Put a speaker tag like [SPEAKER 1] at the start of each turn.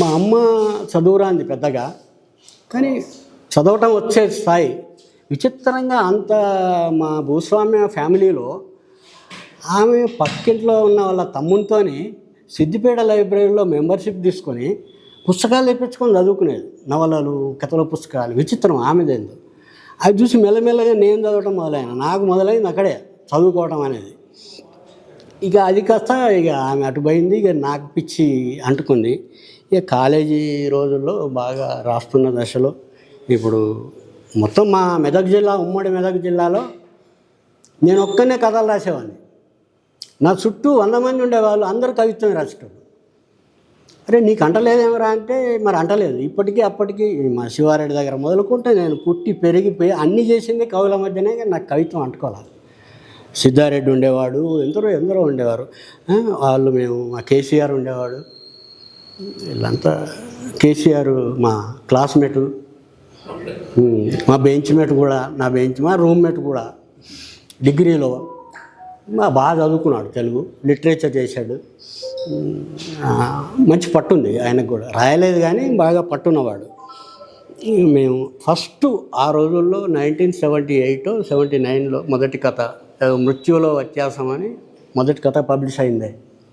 [SPEAKER 1] మా అమ్మ చదువురాంది పెద్దగా. కానీ చదవటం వచ్చే స్థాయి విచిత్రంగా అంత మా భూస్వామ్య ఫ్యామిలీలో ఆమె పక్కింట్లో ఉన్న వాళ్ళ తమ్మునితోని సిద్దిపేట లైబ్రరీలో మెంబర్షిప్ తీసుకొని పుస్తకాలు తెప్పించుకొని చదువుకునేది. నవలలు కథల పుస్తకాలు విచిత్రం ఆమెదేందో అది చూసి మెల్లమెల్లగా నేను చదవటం మొదలైన నాకు మొదలైంది అక్కడే చదువుకోవటం అనేది. ఇక అది కాస్త ఇక ఆమె అటు పోయింది ఇక నాకు పిచ్చి అంటుకుంది. ఇక కాలేజీ రోజుల్లో బాగా రాస్తున్న దశలో ఇప్పుడు మొత్తం మా మెదక్ జిల్లా ఉమ్మడి మెదక్ జిల్లాలో నేను ఒక్కనే కథలు రాసేవాడిని. నా చుట్టూ వంద మంది ఉండేవాళ్ళు అందరూ కవిత్వం రాసేటోళ్ళు. అరే నీకు అంటలేదేమరా అంటే మరి అంటలేదు. ఇప్పటికీ అప్పటికి మా శివారెడ్డి దగ్గర మొదలుకుంటే నేను పుట్టి పెరిగిపోయి అన్నీ చేసింది కవుల మధ్యనే నాకు కవిత్వం అంటుకోవాలి సిద్ధారెడ్డి ఉండేవాడు ఎందరో ఎందరో ఉండేవారు. వాళ్ళు మేము మా కేసీఆర్ ఉండేవాడు. వీళ్ళంతా కేసీఆర్ మా క్లాస్మేటు. మా బెంచ్ మేట్ కూడా నా బెంచ్ మా రూమ్మేట్ కూడా. డిగ్రీలో మా బాగా చదువుకున్నాడు తెలుగు లిటరేచర్ చేశాడు. మంచి పట్టుంది ఆయనకు కూడా. రాయలేదు కానీ బాగా పట్టున్నవాడు. మేము ఫస్ట్ ఆ రోజుల్లో నైన్టీన్ సెవెంటీ ఎయిట్ సెవెంటీ నైన్లో మొదటి కథ మృత్యువులో మృత్యులో వ్యత్యాసం అని మొదటి కథ పబ్లిష్ అయింది.